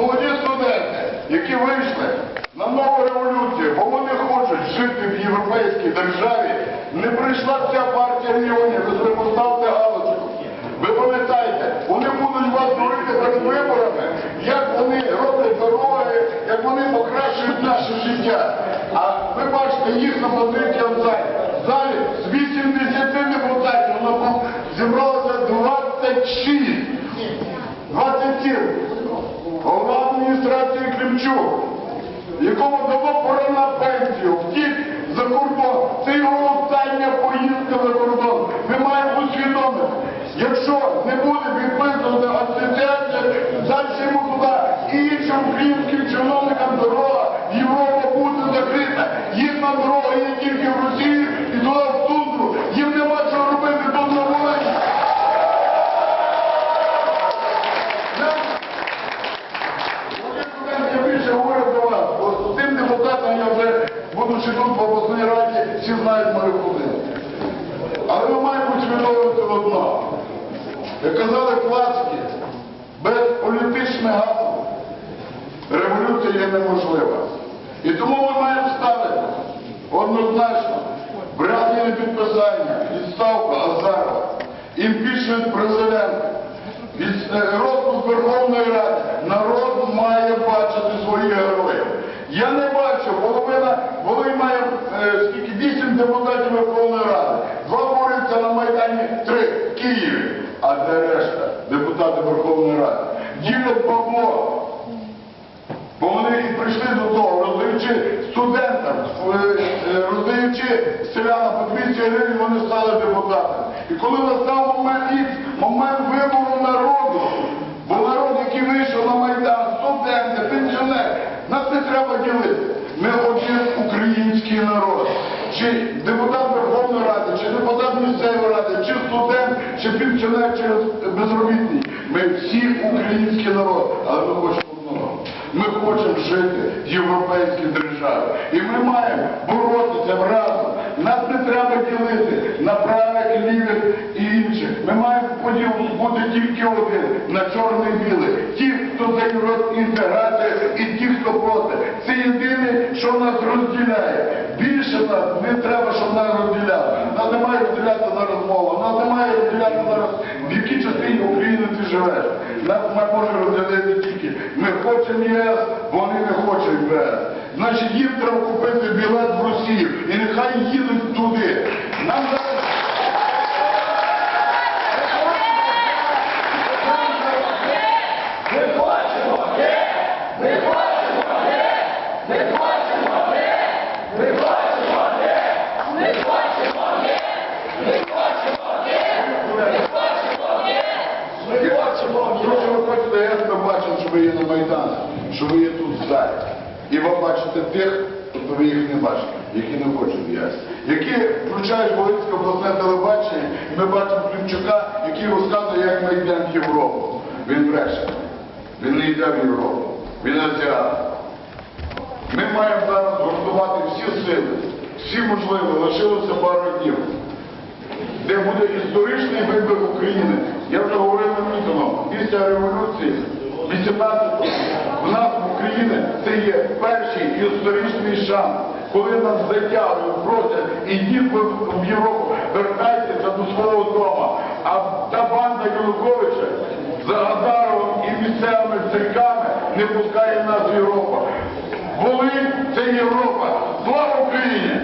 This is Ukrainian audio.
молоді студенти, які вийшли на нову революцію, бо вони хочуть жити в європейській державі, не прийшла вся партія регіонів, ви поставте галочку. Ви пам'ятаєте, вони будуть вас дурити перед виборами, як вони роблять дороги, як вони покращують наше життя. А ви бачите, їхня позиція в залі. Климчук, якому давно пора на пенсію, втік за кордон. Це його остання поїздка за кордон. Ми маємо усвідомити, якщо не буде підписана асоціація, далі йому туди і іншим українським чиновникам дорога, Європа буде закрита. Їхня дорога є тільки в Росії і туди в тундру. Їм нема чого робити тут на Волині. Вони студенти більше говорять до вас, бо з тим депутатам я вже, тут в обласній раді, всі знають ходину. Але ми маємо усвідомити одно. Як казали класики, без політичних гасел революція є неможлива. І тому ми маємо ставити однозначно брати підписання, відставку Азарова, імпічмент президента, е, розпуск Верховної Ради. Народ має бачити своїх героїв. Я не бачу, половина, Волинь має е, скільки, вісім депутатів Верховної Ради. Два борються на Майдані, три в Києві. А де решта депутати Верховної Ради? Ділять бабло. Бо вони прийшли до того, роздаючи студентам, е, е, роздаючи селянам по 200 гривень, вони стали депутатами. І коли настав момент Х, момент вибору народу, бо народ, який вийшов на Майдан, студенти, пенсіонери, нас не треба ділити. Ми один український народ. Чи депутат Верховної Ради, чи депутат місцевої ради, чи студент, чи пенсіонер, чи безробітний. Ми всі український народ, але ми хочемо одного. Ми хочемо жити в європейській державі. І ми маємо боротися разом. Нас не треба ділити на правих, лівих і інших. Ми маємо бути тільки один на чорний білий. Ті, хто за євроінтеграцію і ті, хто проти. Це єдине, що нас розділяє. Більше нас не треба, щоб нас розділяли. Нас немає розділяти на розмову, нас немає розділяти на роз... в якій частині України ти живеш. Нас не може розділити тільки. Ми хочемо ЄС, вони не хочуть ЄС. Значить, їм треба купити білет в Росію. І нехай їдуть туди. Нам зараз... Якщо ви хочете, я себе бачив, що ви є на Майдані, що ви є тут в залі. І ви бачите тих, тобто ви їх не бачите, які не хочуть ЄС. Які включають Волинське обласне телебачення, і ми бачимо Климчука, який розказує, як ми йдемо в Європу. Він бреше. Він не йде в Європу. Він азіат. Ми маємо зараз гуртувати всі сили, всі можливі, лишилося пару днів де буде історичний вибір України. Я вже говорив на після революції 18 в нас в Україні це є перший історичний шанс, коли нас затягують, просять, ідіть в Європу, вертайтеся до свого дому. А та банда Януковича за Азаровим і місцевими церками не пускає нас в Європу. Волинь це Європа. Слава Україні!